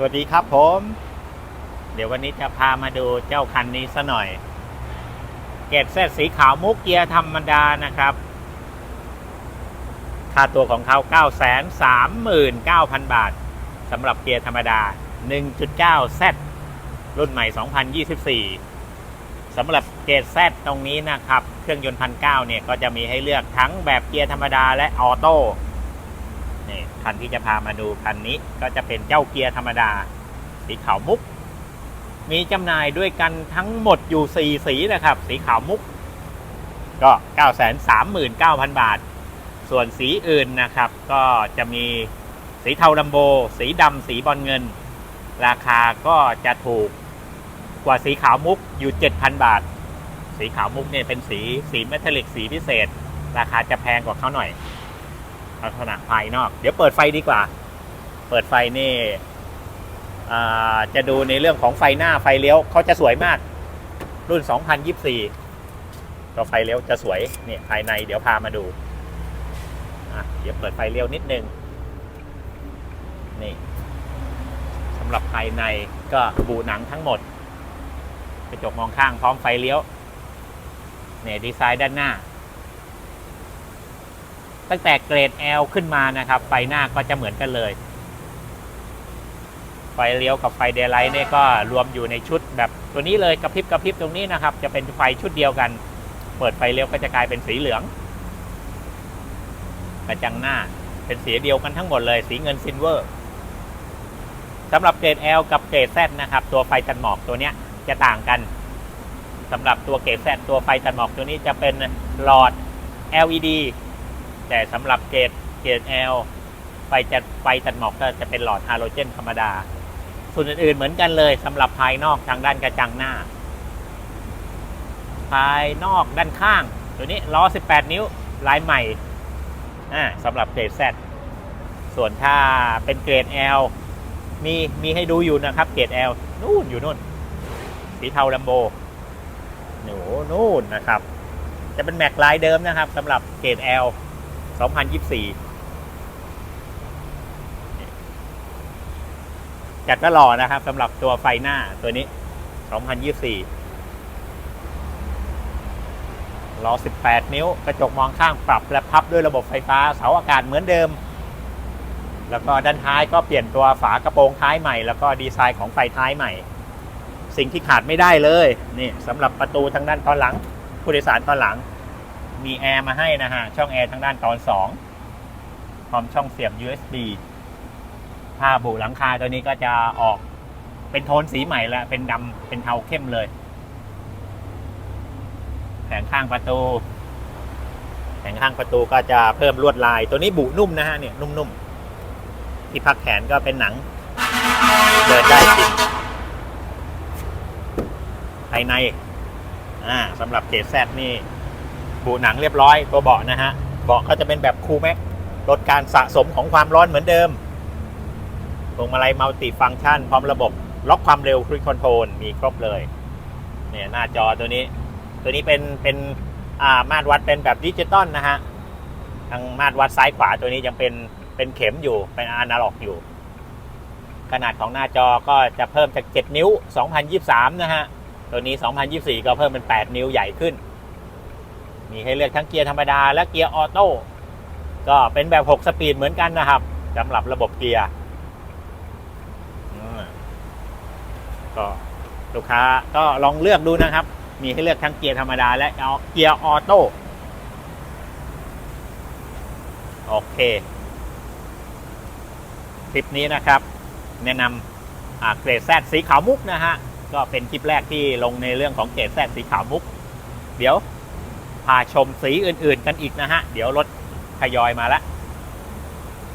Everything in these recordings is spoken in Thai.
สวัสดีครับผม เดี๋ยววันนี้จะพามาดูเจ้าคันนี้ซะหน่อย เกตเซตสีขาวมุกเกียร์ธรรมดานะครับ ค่าตัวของเขา 939,000 บาทสำหรับเกียร์ธรรมดา 1.9 Z รุ่นใหม่ 2024สำหรับเกต Z ตรงนี้นะครับ เครื่องยนต์พันเเนี่ย ก็จะมีให้เลือกทั้งแบบเกียร์ธรรมดาและออโต้ นี่คันที่จะพามาดูคันนี้ก็จะเป็นเจ้าเกียร์ธรรมดา สีขาวมุก มีจำหน่ายด้วยกันทั้งหมดอยู่ 4 สีนะครับ สีขาวมุก ก็ 939,000 บาท ส่วนสีอื่นนะครับ ก็จะมีสีเทาดัมโบ สีดำสีบอลเงิน ราคาก็จะถูกกว่าสีขาวมุกอยู่ 7,000 บาท สีขาวมุกเนี่ยเป็นสีสีเมทัลลิกสีพิเศษ ราคาจะแพงกว่าเขาหน่อย ลักษณะภายนอก เดี๋ยวเปิดไฟดีกว่า เปิดไฟนี่จะดูในเรื่องของไฟหน้าไฟเลี้ยวเขาจะสวยมาก รุ่น 2024ก็ไฟเลี้ยวจะสวยเนี่ยภายในเดี๋ยวพามาดูเดี๋ยวเปิดไฟเลี้ยวนิดนึงนี่สำหรับภายในก็บูหนังทั้งหมดกระจกมองข้างพร้อมไฟเลี้ยวเนี่ยดีไซน์ด้านหน้า ตั้งแต่เกรด L ขึ้นมานะครับไฟหน้าก็จะเหมือนกันเลย ไฟเลี้ยวกับไฟเดย์ไลท์เนี่ยก็รวมอยู่ในชุดแบบตัวนี้เลยกระพริบกระพริบตรงนี้นะครับ จะเป็นไฟชุดเดียวกัน เปิดไฟเลี้ยวก็จะกลายเป็นสีเหลืองกระจังหน้าเป็นสีเดียวกันทั้งหมดเลย สีเงินซิลเวอร์สำหรับเกรด L กับเกรด Z นะครับ ตัวไฟกันหมอกตัวเนี้ยจะต่างกันสำหรับตัวเกรด Z ตัวไฟกันหมอกตัวนี้จะเป็นหลอด LED แต่สำหรับเกรดเกรด L ไฟจะไฟตัดหมอกก็จะเป็นหลอดฮาโลเจนธรรมดา ส่วนอื่นๆเหมือนกันเลยสำหรับภายนอกทางด้านกระจังหน้า ภายนอกด้านข้าง ตัวนี้ล้อ 18 นิ้วลายใหม่อ่าสำหรับเกรด Z ส่วนถ้าเป็นเกรด L มีมีให้ดูอยู่นะครับ เกรด L นู่นอยู่นู่นสีเทาลัมโบหนูนู่นนะครับ จะเป็นแม็กลายเดิมนะครับสำหรับเกรด L 2024 จัดว่าหล่อนะครับสำหรับตัวไฟหน้าตัวนี้ 2024 ล้อ 18 นิ้ว กระจกมองข้างปรับและพับด้วยระบบไฟฟ้า เสาอากาศเหมือนเดิม แล้วก็ด้านท้ายก็เปลี่ยนตัวฝากระโปรงท้ายใหม่ แล้วก็ดีไซน์ของไฟท้ายใหม่ สิ่งที่ขาดไม่ได้เลย นี่สำหรับประตูทางด้านตอนหลัง ผู้โดยสารตอนหลัง มีแอร์มาให้นะฮะ ช่องแอร์ทางด้านตอน2พร้อมช่องเสียบ USB ผ้าบุหลังคาตัวนี้ก็จะออกเป็นโทนสีใหม่ล้วเป็นดำเป็นเทาเข้มเลย แผงข้างประตู แผงข้างประตูก็จะเพิ่มลวดลาย ตัวนี้บุนุ่มนะฮะเนี่ยนุ่มๆ ที่พักแขนก็เป็นหนัง เดินได้จริงภายใน อ่าสำหรับเกรดแซดนี่ บูหนังเรียบร้อยตัวเบาะนะฮะเบาะก็จะเป็นแบบคูลแม็กลดการสะสมของความร้อนเหมือนเดิมพวงมาลัยมัลติฟังก์ชัน พร้อมระบบล็อกความเร็วคลิกคอนโทรลมีครบเลยเนี่ยหน้าจอตัวนี้ ตัวนี้เป็นเป็นอ่ามาตรวัดเป็นแบบดิจิตอลนะฮะทางมาตรวัดซ้ายขวาตัวนี้ยังเป็นเป็นเข็มอยู่เป็นอนาล็อกอยู่ ขนาดของหน้าจอก็จะเพิ่มจาก 7 นิ้ว 2023 นะฮะ ตัวนี้ 2024 ก็เพิ่มเป็น 8 นิ้วใหญ่ขึ้น มีให้เลือกทั้งเกียร์ธรรมดาและเกียร์ออโต้ ก็เป็นแบบ 6 สปีดเหมือนกันนะครับสำหรับระบบเกียร์ก็ลูกค้าก็ลองเลือกดูนะครับ มีให้เลือกทั้งเกียร์ธรรมดาและเกียร์ออโต้โอเคคลิปนี้นะครับ แนะนำเกรดแซดสีขาวมุกนะฮะ ก็เป็นคลิปแรกที่ลงในเรื่องของเกรดแซดสีขาวมุก เดี๋ยวาชมสีอื่นๆกันอีกนะฮะ เดี๋ยวรถทยอยมาแล้ว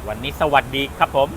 วันนี้สวัสดีครับผม